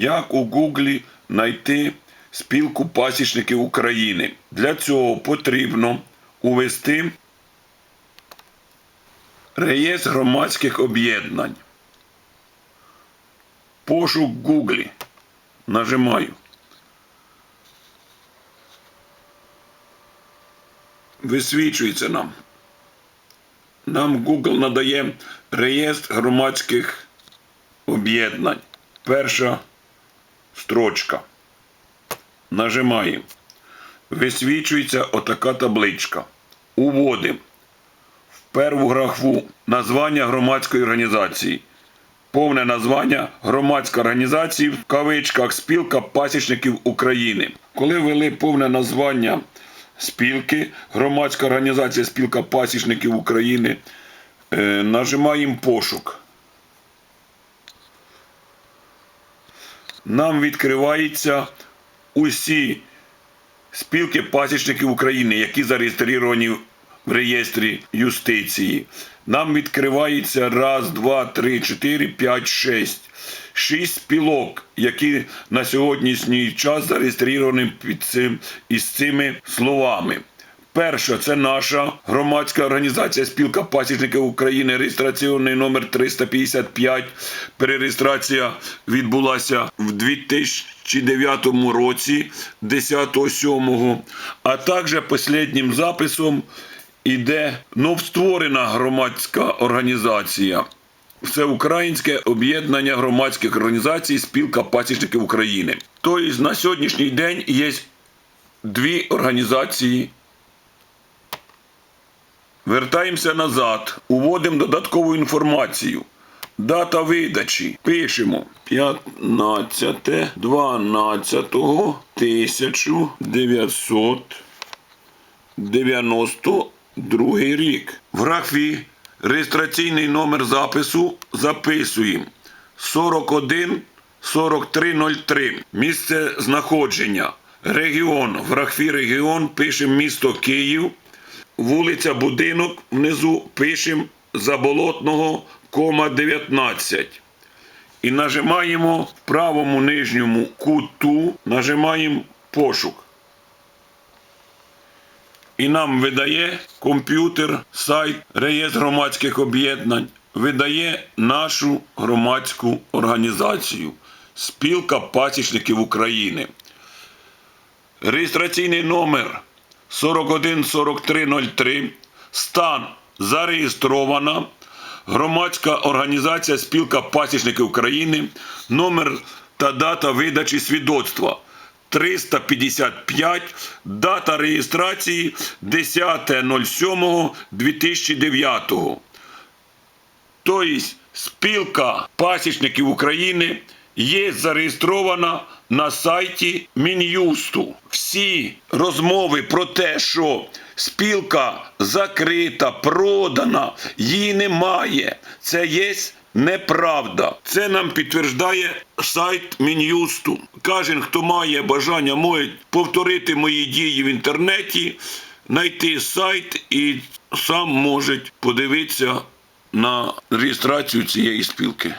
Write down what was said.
Як у Гуглі знайти спілку пасічників України? Для цього потрібно увести реєстр громадських об'єднань. Пошук Гуглі. Нажимаю. Висвічується нам. Нам Google надає реєстр громадських об'єднань. Перша строчка. Нажимаємо. Висвічується отака табличка. Уводимо в перву графу названня громадської організації. Повне названня громадська організація в кавичках спілка пасічників України. Коли ввели повне названня спілки, громадська організація спілка пасічників України, е, нажимаємо пошук. Нам відкриваються усі спілки пасічників України, які зареєстровані в реєстрі юстиції. Нам відкривається раз, два, три, чотири, п'ять, шість. Шість спілок, які на сьогоднішній час зареєстровані під цим із цими словами. Перша це наша громадська організація Спілка пасічників України, реєстраційний номер 355. Перереєстрація відбулася в 2009 році, 10.07. А також останнім записом іде новстворена громадська організація. Всеукраїнське об'єднання громадських організацій Спілка пасічників України. Тобто на сьогоднішній день є дві організації. Вертаємося назад, уводимо додаткову інформацію. Дата видачі. Пишемо 15 12 1992 рік. В графі реєстраційний номер запису записуємо 41 4303. Місце знаходження. Регіон. В графі регіон пишемо місто Київ. Вулиця Будинок внизу пишемо Заболотного, кома 19. І нажимаємо в правому нижньому куту, нажимаємо пошук. І нам видає комп'ютер, сайт, реєстр громадських об'єднань, видає нашу громадську організацію Спілка пасічників України. Реєстраційний номер 414303. Стан зареєстрована. Громадська організація Спілка пасічників України. Номер та дата видачі свідоцтва 355. Дата реєстрації 10.07.2009. Тобто спілка пасічників України є зареєстрована на сайті Мін'юсту. Всі розмови про те, що спілка закрита, продана, її немає. Це є неправда. Це нам підтверждає сайт Мін'юсту. Кожен, хто має бажання, може повторити мої дії в інтернеті, знайти сайт і сам може подивитися на реєстрацію цієї спілки.